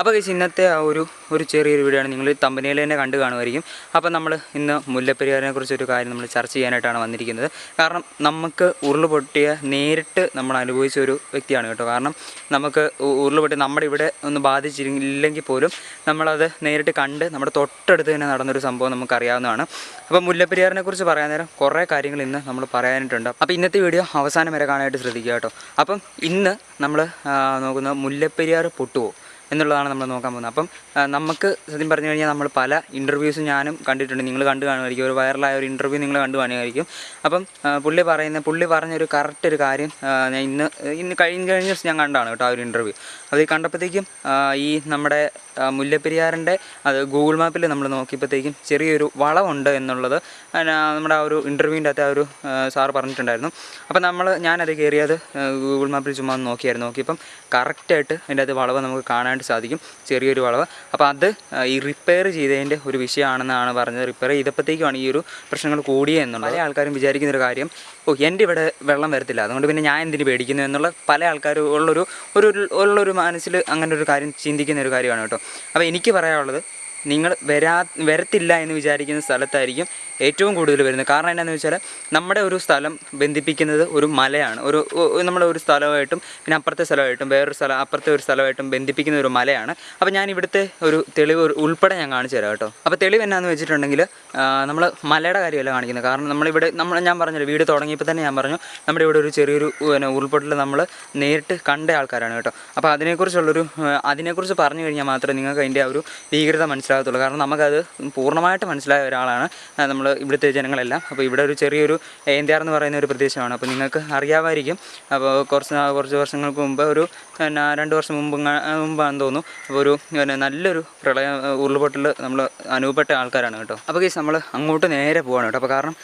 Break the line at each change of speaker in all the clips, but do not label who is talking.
അപ്പോൾ കഴിച്ച് ഇന്നത്തെ ആ ഒരു ഒരു ചെറിയൊരു വീഡിയോ ആണ്. നിങ്ങൾ തമ്പനിയിൽ തന്നെ കണ്ടു കാണുമായിരിക്കും. അപ്പോൾ നമ്മൾ ഇന്ന് മുല്ലപ്പെരിയാറിനെ കുറിച്ചൊരു കാര്യം നമ്മൾ ചർച്ച ചെയ്യാനായിട്ടാണ് വന്നിരിക്കുന്നത്. കാരണം നമുക്ക് ഉരുളുപൊട്ടിയ നേരിട്ട് നമ്മൾ അനുഭവിച്ച ഒരു വ്യക്തിയാണ് കേട്ടോ. കാരണം നമുക്ക് ഉരുളുപൊട്ടി ഉരുൾ നമ്മുടെ ഇവിടെ ഒന്ന് ബാധിച്ചില്ലെങ്കിൽ പോലും നമ്മളത് നേരിട്ട് കണ്ട് നമ്മുടെ തൊട്ടടുത്ത് തന്നെ നടന്നൊരു സംഭവം നമുക്കറിയാവുന്നതാണ്. അപ്പോൾ മുല്ലപ്പെരിയാറിനെ കുറിച്ച് പറയാൻ നേരം കുറേ കാര്യങ്ങൾ ഇന്ന് നമ്മൾ പറയാനായിട്ടുണ്ട്. അപ്പോൾ ഇന്നത്തെ വീഡിയോ അവസാനം വരെ കാണാനായിട്ട് ശ്രദ്ധിക്കുക കേട്ടോ. അപ്പം ഇന്ന് നമ്മൾ നോക്കുന്ന മുല്ലപ്പെരിയാർ പൊട്ടുവോ? എന്നുള്ളതാണ് നമ്മൾ നോക്കാൻ പോകുന്നത്. അപ്പം നമുക്ക് സത്യം പറഞ്ഞു കഴിഞ്ഞാൽ നമ്മൾ പല ഇന്റർവ്യൂസും ഞാനും കണ്ടിട്ടുണ്ട്. നിങ്ങൾ കണ്ടു കാണുമായിരിക്കും. ഒരു വൈറലായ ഒരു ഇന്റർവ്യൂ നിങ്ങൾ കണ്ടു കാണുമായിരിക്കും. അപ്പം പുള്ളി പറയുന്ന പുള്ളി പറഞ്ഞൊരു കറക്റ്റ് ഒരു കാര്യം ഞാൻ ഇന്ന് ഇന്ന് കഴിഞ്ഞ കഴിഞ്ഞ ദിവസം ഞാൻ കണ്ടാണ് കേട്ടോ ആ ഒരു ഇന്റർവ്യൂ അത് കണ്ടപ്പോഴത്തേക്കും ഈ നമ്മുടെ മുല്ലപ്പെരിയാറിന്റെ അത് ഗൂഗിൾ മാപ്പിൽ നമ്മൾ നോക്കിയപ്പോഴത്തേക്കും ചെറിയൊരു വളവുണ്ട് എന്നുള്ളത് നമ്മുടെ ആ ഒരു ഇന്റർവ്യൂവിന്റെ അകത്ത് ആ ഒരു സാർ പറഞ്ഞിട്ടുണ്ടായിരുന്നു. അപ്പം നമ്മൾ ഞാനത് കയറിയത് ഗൂഗിൾ മാപ്പിൽ ചുമ്മാ നോക്കിയായിരുന്നു. നോക്കിയപ്പം കറക്റ്റായിട്ട് അതിന്റെ അകത്ത് വളവ് നമുക്ക് കാണാനായിട്ട് സാധിക്കും ചെറിയൊരു വളവ്. അപ്പോൾ അത് ഈ റിപ്പയർ ചെയ്തതിന്റെ ഒരു വിഷയമാണെന്നാണ് പറഞ്ഞത്. റിപ്പയർ ചെയ്തപ്പോഴത്തേക്കുമാണ് ഈ ഒരു പ്രശ്നങ്ങൾ കൂടിയേ എന്നുള്ളത്. പല ആൾക്കാരും വിചാരിക്കുന്ന ഒരു കാര്യം ഓ എന്റെ ഇവിടെ വെള്ളം വരത്തില്ല. അതുകൊണ്ട് പിന്നെ ഞാൻ എന്തിന് പേടിക്കുന്നു എന്നുള്ള പല ആൾക്കാരും ഉള്ളൊരു ഒരു ഉള്ളൊരു മനസ്സിൽ അങ്ങനെ ഒരു കാര്യം ചിന്തിക്കുന്ന ഒരു കാര്യമാണ് കേട്ടോ. അപ്പോൾ എനിക്ക് പറയാനുള്ളത് നിങ്ങൾ വരാ വരത്തില്ല എന്ന് വിചാരിക്കുന്ന സ്ഥലത്തായിരിക്കും ഏറ്റവും കൂടുതൽ വരുന്നത്. കാരണം എന്താണെന്ന് വെച്ചാൽ നമ്മുടെ ഒരു സ്ഥലം ബന്ധിപ്പിക്കുന്നത് ഒരു മലയാണ്. ഒരു നമ്മുടെ ഒരു സ്ഥലമായിട്ടും പിന്നെ അപ്പുറത്തെ സ്ഥലമായിട്ടും വേറൊരു സ്ഥലം അപ്പുറത്തെ ഒരു സ്ഥലമായിട്ടും ബന്ധിപ്പിക്കുന്ന ഒരു മലയാണ്. അപ്പോൾ ഞാൻ ഇവിടുത്തെ ഒരു തെളിവ് ഉൾപ്പെടെ ഞാൻ കാണിച്ചു തരാം കേട്ടോ. അപ്പോൾ തെളിവ് എന്നാന്ന് വെച്ചിട്ടുണ്ടെങ്കിൽ നമ്മൾ മലയുടെ കാര്യമല്ല കാണിക്കുന്നത്. കാരണം നമ്മളിവിടെ നമ്മൾ ഞാൻ പറഞ്ഞല്ലോ വീട് തുടങ്ങിയപ്പോൾ തന്നെ ഞാൻ പറഞ്ഞു നമ്മുടെ ഇവിടെ ഒരു ചെറിയൊരു പിന്നെ ഉൾപ്പെട്ടിൽ നമ്മൾ നേരിട്ട് കണ്ട ആൾക്കാരാണ് കേട്ടോ. അപ്പോൾ അതിനെക്കുറിച്ചുള്ളൊരു അതിനെക്കുറിച്ച് പറഞ്ഞു കഴിഞ്ഞാൽ മാത്രമേ നിങ്ങൾക്ക് അതിന്റെ ആ ഒരു ഭീകരത മനസ്സിലാകത്തുള്ളൂ. കാരണം നമുക്കത് പൂർണമായിട്ട് മനസ്സിലായ ഒരാളാണ് നമ്മൾ ഇവിടുത്തെ ജനങ്ങളെല്ലാം. അപ്പോൾ ഇവിടെ ഒരു ചെറിയൊരു ഏന്ത്യാർ എന്ന് പറയുന്ന ഒരു പ്രദേശമാണ്. അപ്പോൾ നിങ്ങൾക്ക് അറിയാമായിരിക്കും. അപ്പോൾ കുറച്ച് കുറച്ച് വർഷങ്ങൾക്ക് മുമ്പ് ഒരു പിന്നെ രണ്ട് വർഷം മുമ്പ് മുമ്പാണെന്ന് തോന്നുന്നു. അപ്പോൾ ഒരു പിന്നെ നല്ലൊരു പ്രളയ ഉരുൾപൊട്ടൽ നമ്മൾ അനുഭവപ്പെട്ട ആൾക്കാരാണ് കേട്ടോ. അപ്പോൾ കേസ് നമ്മൾ അങ്ങോട്ട് നേരെ പോവാണ് കേട്ടോ. അപ്പോൾ കാരണം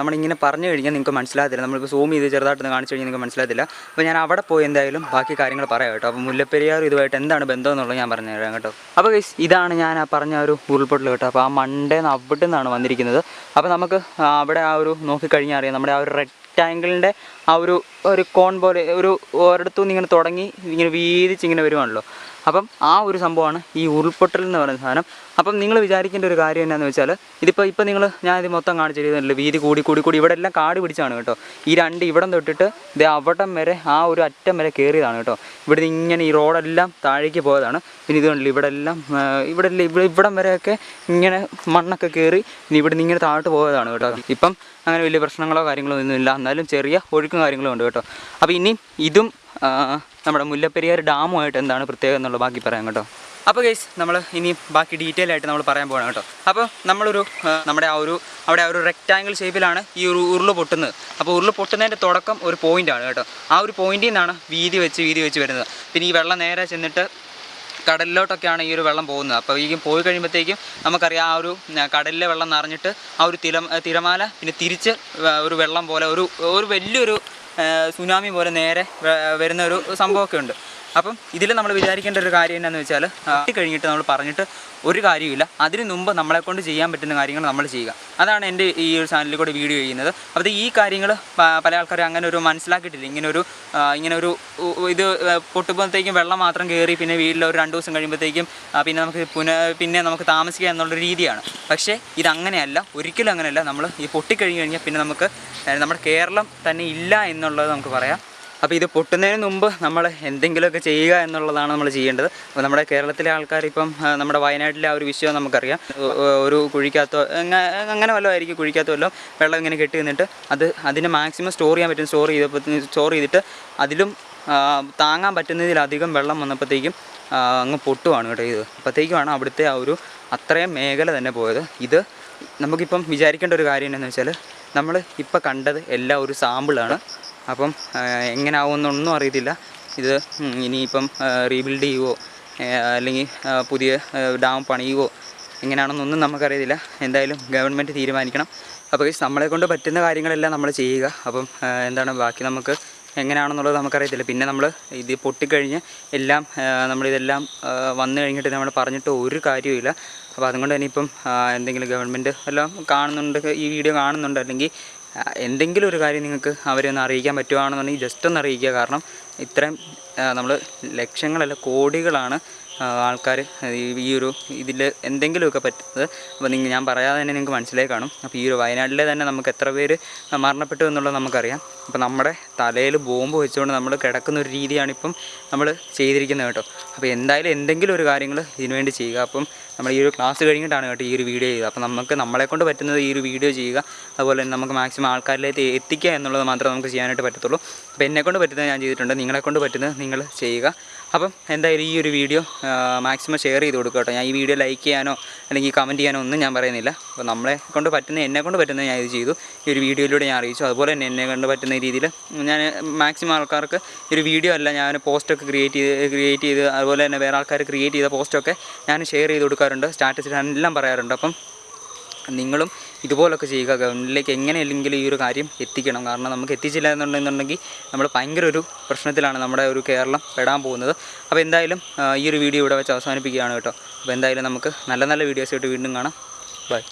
നമ്മളിങ്ങനെ പറഞ്ഞു കഴിഞ്ഞാൽ നിങ്ങൾക്ക് മനസ്സിലാകത്തില്ല. നമ്മളിപ്പോൾ സൂം ചെയ്ത് ചെറുതായിട്ടൊന്ന് കാണിച്ചു കഴിഞ്ഞാൽ നിങ്ങൾക്ക് മനസ്സിലാകത്തില്ല. അപ്പോൾ ഞാൻ അവിടെ പോയി എന്തായാലും ബാക്കി കാര്യങ്ങൾ പറയാം കേട്ടോ. അപ്പോൾ മുല്ലപ്പെരിയാർ ഇതുമായിട്ട് എന്താണ് ബന്ധം എന്നുള്ളത് ഞാൻ പറഞ്ഞു തരാം കേട്ടോ. അപ്പോൾ ഗൈസ് ഇതാണ് ഞാൻ ആ പറഞ്ഞ ഒരു ഉരുൾപൊട്ടൽ കേട്ടോ. അപ്പോൾ ആ മണ്ടേന്ന് അവിടെ നിന്നാണ് വന്നിരിക്കുന്നത്. അപ്പോൾ നമുക്ക് അവിടെ ആ ഒരു നോക്കിക്കഴിഞ്ഞാൽ അറിയാം. നമ്മുടെ ആ ഒരു റെക്റ്റാങ്കിളിന്റെ ഒരു ഒരു കോൺ പോലെ ഒരു ഒരിടത്തു നിന്ന് ഇങ്ങനെ തുടങ്ങി ഇങ്ങനെ വീതിച്ച് ഇങ്ങനെ വരുവാണല്ലോ. അപ്പം ആ ഒരു സംഭവമാണ് ഈ ഉരുൾപൊട്ടൽ എന്ന് പറയുന്ന സാധനം. അപ്പം നിങ്ങൾ വിചാരിക്കേണ്ട ഒരു കാര്യം എന്നാന്ന് വെച്ചാൽ ഇതിപ്പോൾ ഇപ്പോൾ നിങ്ങൾ ഞാൻ ഇത് മൊത്തം കാണിച്ചു കാണിച്ചിരുന്നില്ല വീതി കൂടി കൂടി കൂടി. ഇവിടെ എല്ലാം കാട് പിടിച്ചാണ് കേട്ടോ. ഈ രണ്ട് ഇവിടം തൊട്ടിട്ട് ഇത് അവിടം വരെ ആ ഒരു അറ്റം വരെ കയറിയതാണ് കേട്ടോ. ഇവിടെ ഇങ്ങനെ ഈ റോഡെല്ലാം താഴേക്ക് പോയതാണ്. പിന്നെ ഇത് കണ്ടില്ല ഇവിടെ എല്ലാം ഇവിടെ ഇവിടെ ഇവിടം വരെയൊക്കെ ഇങ്ങനെ മണ്ണൊക്കെ കയറി ഇനി ഇവിടെ നിന്ന് ഇങ്ങനെ താഴോട്ട് പോയതാണ് കേട്ടോ. ഇപ്പം അങ്ങനെ വലിയ പ്രശ്നങ്ങളോ കാര്യങ്ങളോ ഒന്നുമില്ല. എന്നാലും ചെറിയ ഒഴുക്കും കാര്യങ്ങളും ഉണ്ട് കേട്ടോ. അപ്പോൾ ഇനി ഇതും നമ്മുടെ മുല്ലപ്പെരിയാർ ഡാമുമായിട്ട് എന്താണ് പ്രത്യേകത എന്നുള്ളത് ബാക്കി പറയാം കേട്ടോ. അപ്പോൾ ഗൈസ് നമ്മൾ ഇനി ബാക്കി ഡീറ്റെയിൽ ആയിട്ട് നമ്മൾ പറയാൻ പോകണം കേട്ടോ. അപ്പോൾ നമ്മളൊരു നമ്മുടെ ആ ഒരു അവിടെ ആ ഒരു റെക്റ്റാങ്കിൾ ഷേപ്പിലാണ് ഈ ഒരു ഉരുൾ പൊട്ടുന്നത്. അപ്പോൾ ഉരുൾ പൊട്ടുന്നതിന്റെ തുടക്കം ഒരു പോയിന്റാണ് കേട്ടോ. ആ ഒരു പോയിന്റിൽ നിന്നാണ് വീതി വെച്ച് വീതി വെച്ച് വരുന്നത്. പിന്നെ ഈ വെള്ളം നേരെ ചെന്നിട്ട് കടലിലോട്ടൊക്കെയാണ് ഈ ഒരു വെള്ളം പോകുന്നത്. അപ്പോൾ ഈ പോയി കഴിയുമ്പോഴത്തേക്കും നമുക്കറിയാം ആ ഒരു കടലിലെ വെള്ളം നിറഞ്ഞിട്ട് ആ ഒരു തിര തിരമാല പിന്നെ തിരിച്ച് ഒരു വെള്ളം പോലെ ഒരു ഒരു വലിയൊരു സുനാമി പോലെ നേരെ വരുന്ന ഒരു സംഭവമൊക്കെ ഉണ്ട് അപ്പം ഇതിൽ നമ്മൾ വിചാരിക്കേണ്ട ഒരു കാര്യം എന്നാന്ന് വെച്ചാൽ കഴിഞ്ഞിട്ട് നമ്മൾ പറഞ്ഞിട്ട് ഒരു കാര്യമില്ല അതിന് മുമ്പ് നമ്മളെ കൊണ്ട് ചെയ്യാൻ പറ്റുന്ന കാര്യങ്ങൾ നമ്മൾ ചെയ്യുക. അതാണ് എന്റെ ഈ ഒരു ചാനലിൽ കൂടെ വീഡിയോ ചെയ്യുന്നത്. അപ്പോൾ ഈ കാര്യങ്ങൾ പല ആൾക്കാരും അങ്ങനെ ഒരു മനസ്സിലാക്കിയിട്ടില്ല. ഇങ്ങനെ ഒരു ഇങ്ങനെ ഒരു ഇത് പൊട്ടുമ്പോഴത്തേക്കും വെള്ളം മാത്രം കയറി പിന്നെ വീട്ടിൽ ഒരു രണ്ട് ദിവസം കഴിയുമ്പോഴത്തേക്കും പിന്നെ നമുക്ക് പുന പിന്നെ നമുക്ക് താമസിക്കുക എന്നുള്ള രീതിയാണ്. പക്ഷേ ഇതങ്ങനെയല്ല. ഒരിക്കലും അങ്ങനെയല്ല. നമ്മൾ ഈ പൊട്ടിക്കഴിഞ്ഞ് കഴിഞ്ഞാൽ പിന്നെ നമുക്ക് നമ്മുടെ കേരളം തന്നെ ഇല്ല എന്നുള്ളത് നമുക്ക് പറയാം. അപ്പോൾ ഇത് പൊട്ടുന്നതിന് മുമ്പ് നമ്മൾ എന്തെങ്കിലുമൊക്കെ ചെയ്യുക എന്നുള്ളതാണ് നമ്മൾ ചെയ്യേണ്ടത്. അപ്പോൾ നമ്മുടെ കേരളത്തിലെ ആൾക്കാർ ഇപ്പം നമ്മുടെ വയനാട്ടിലെ ആ ഒരു വിഷയം നമുക്കറിയാം. ഒരു കുഴിക്കകത്തോ അങ്ങ- അങ്ങനെ വല്ലതും ആയിരിക്കും കുഴിക്കകത്തോ വല്ലതും വെള്ളം ഇങ്ങനെ കെട്ടി നിന്നിട്ട് അത് അതിനെ മാക്സിമം സ്റ്റോർ ചെയ്യാൻ പറ്റും. സ്റ്റോർ ചെയ്തപ്പോൾ സ്റ്റോർ ചെയ്തിട്ട് അതിലും താങ്ങാൻ പറ്റുന്നതിലധികം വെള്ളം വന്നപ്പോഴത്തേക്കും അങ്ങ് പൊട്ടുവാണ് കേട്ടോ ഇത്. അപ്പോഴത്തേക്കുമാണ് അവിടുത്തെ ആ ഒരു അത്രയും മേഖല തന്നെ പോയത്. ഇത് നമുക്കിപ്പം വിചാരിക്കേണ്ട ഒരു കാര്യം എന്താണെന്ന് വെച്ചാൽ നമ്മൾ ഇപ്പം കണ്ടത് എല്ലാം ഒരു സാമ്പിളാണ്. അപ്പം എങ്ങനെ ആവുമെന്നൊന്നും അറിയത്തില്ല. ഇത് ഇനിയിപ്പം റീബിൽഡ് ചെയ്യുമോ അല്ലെങ്കിൽ പുതിയ ഡാം പണിയുമോ എങ്ങനെയാണെന്നൊന്നും നമുക്കറിയത്തില്ല. എന്തായാലും ഗവൺമെന്റ് തീരുമാനിക്കണം. അപ്പോൾ നമ്മളെ കൊണ്ട് പറ്റുന്ന കാര്യങ്ങളെല്ലാം നമ്മൾ ചെയ്യുക. അപ്പം എന്താണ് ബാക്കി നമുക്ക് എങ്ങനെയാണെന്നുള്ളത് നമുക്കറിയത്തില്ല. പിന്നെ നമ്മൾ ഇത് പൊട്ടിക്കഴിഞ്ഞ് എല്ലാം നമ്മളിതെല്ലാം വന്നു കഴിഞ്ഞിട്ട് നമ്മൾ പറഞ്ഞിട്ട് ഒരു കാര്യവും അപ്പോൾ അതുകൊണ്ട് തന്നെ ഇപ്പം എന്തെങ്കിലും ഗവൺമെന്റ് എല്ലാം കാണുന്നുണ്ട് ഈ വീഡിയോ കാണുന്നുണ്ട് അല്ലെങ്കിൽ എന്തെങ്കിലും ഒരു കാര്യം നിങ്ങൾക്ക് അവരെ ഒന്ന് അറിയിക്കാൻ പറ്റുകയാണെന്നുണ്ടെങ്കിൽ ജസ്റ്റ് ഒന്ന് അറിയിക്കുക. കാരണം ഇത്രയും നമ്മൾ ലക്ഷങ്ങളല്ല കോടികളാണ് ആൾക്കാർ ഈ ഒരു ഇതിൽ എന്തെങ്കിലുമൊക്കെ പറ്റുന്നത്. അപ്പോൾ നിങ്ങൾ ഞാൻ പറയാതെ തന്നെ നിങ്ങൾക്ക് മനസ്സിലായി കാണും. അപ്പോൾ ഈ ഒരു വയനാട്ടിലെ തന്നെ നമുക്ക് എത്ര പേര് മരണപ്പെട്ടു എന്നുള്ളത് നമുക്കറിയാം. അപ്പോൾ നമ്മുടെ തലയിൽ ബോംബ് വെച്ചുകൊണ്ട് നമ്മൾ കിടക്കുന്ന ഒരു രീതിയാണ് ഇപ്പം നമ്മൾ ചെയ്തിരിക്കുന്നത് കേട്ടോ. അപ്പോൾ എന്തായാലും എന്തെങ്കിലും ഒരു കാര്യങ്ങൾ ഇതിനുവേണ്ടി ചെയ്യുക. അപ്പം നമ്മൾ ഈ ഒരു ക്ലാസ് കഴിഞ്ഞിട്ടാണ് കേട്ടോ ഈ ഒരു വീഡിയോ ചെയ്തത്. അപ്പോൾ നമുക്ക് നമ്മളെക്കൊണ്ട് പറ്റുന്നത് ഈ ഒരു വീഡിയോ ചെയ്യുക. അതുപോലെ തന്നെ നമുക്ക് മാക്സിമം ആൾക്കാരിലേക്ക് എത്തിക്കുക എന്നുള്ളത് മാത്രമേ നമുക്ക് ചെയ്യാനായിട്ട് പറ്റത്തുള്ളൂ. അപ്പോൾ എന്നെക്കൊണ്ട് പറ്റുന്നത് ഞാൻ ചെയ്തിട്ടുണ്ട്. നിങ്ങളെക്കൊണ്ട് പറ്റുന്നത് നിങ്ങൾ ചെയ്യുക. അപ്പം എന്തായാലും ഈ ഒരു വീഡിയോ മാക്സിമം ഷെയർ ചെയ്ത് കൊടുക്കുക കേട്ടോ. ഞാൻ ഈ വീഡിയോ ലൈക്ക് ചെയ്യാനോ അല്ലെങ്കിൽ കമന്റ് ചെയ്യാനോ ഒന്നും ഞാൻ പറയുന്നില്ല. അപ്പോൾ നമ്മളെ കൊണ്ട് പറ്റുന്ന എന്നെ കൊണ്ട് പറ്റുന്ന ഞാൻ ഇത് ചെയ്തു. ഈ ഒരു വീഡിയോയിലൂടെ ഞാൻ അറിയിച്ചു. അതുപോലെ തന്നെ എന്നെ കൊണ്ട് പറ്റുന്ന രീതിയിൽ ഞാൻ മാക്സിമം ആൾക്കാർക്ക് ഒരു വീഡിയോ അല്ല ഞാൻ പോസ്റ്റൊക്കെ ക്രിയേറ്റ് ചെയ്ത് ക്രിയേറ്റ് ചെയ്ത് അതുപോലെ തന്നെ വേറെ ആൾക്കാർ ക്രിയേറ്റ് ചെയ്ത പോസ്റ്റൊക്കെ ഞാൻ ഷെയർ ചെയ്ത് കൊടുക്കാറുണ്ട്. സ്റ്റാറ്റസിൽ എല്ലാം പറയാറുണ്ട്. അപ്പം നിങ്ങളും ഇതുപോലൊക്കെ ചെയ്യുക. ഗവൺമെന്റിലേക്ക് എങ്ങനെയല്ലെങ്കിലും ഈ ഒരു കാര്യം എത്തിക്കണം. കാരണം നമുക്ക് എത്തിച്ചില്ല എന്നുണ്ടെന്നുണ്ടെങ്കിൽ നമ്മൾ ഭയങ്കര ഒരു പ്രശ്നത്തിലാണ് നമ്മുടെ ഒരു കേരളം പെടാൻ പോകുന്നത്. അപ്പോൾ എന്തായാലും ഈ ഒരു വീഡിയോ ഇവിടെ വെച്ച് അവസാനിപ്പിക്കുകയാണ് കേട്ടോ. അപ്പോൾ എന്തായാലും നമുക്ക് നല്ല നല്ല വീഡിയോസ് ആയിട്ട് വീണ്ടും കാണാം. ബൈ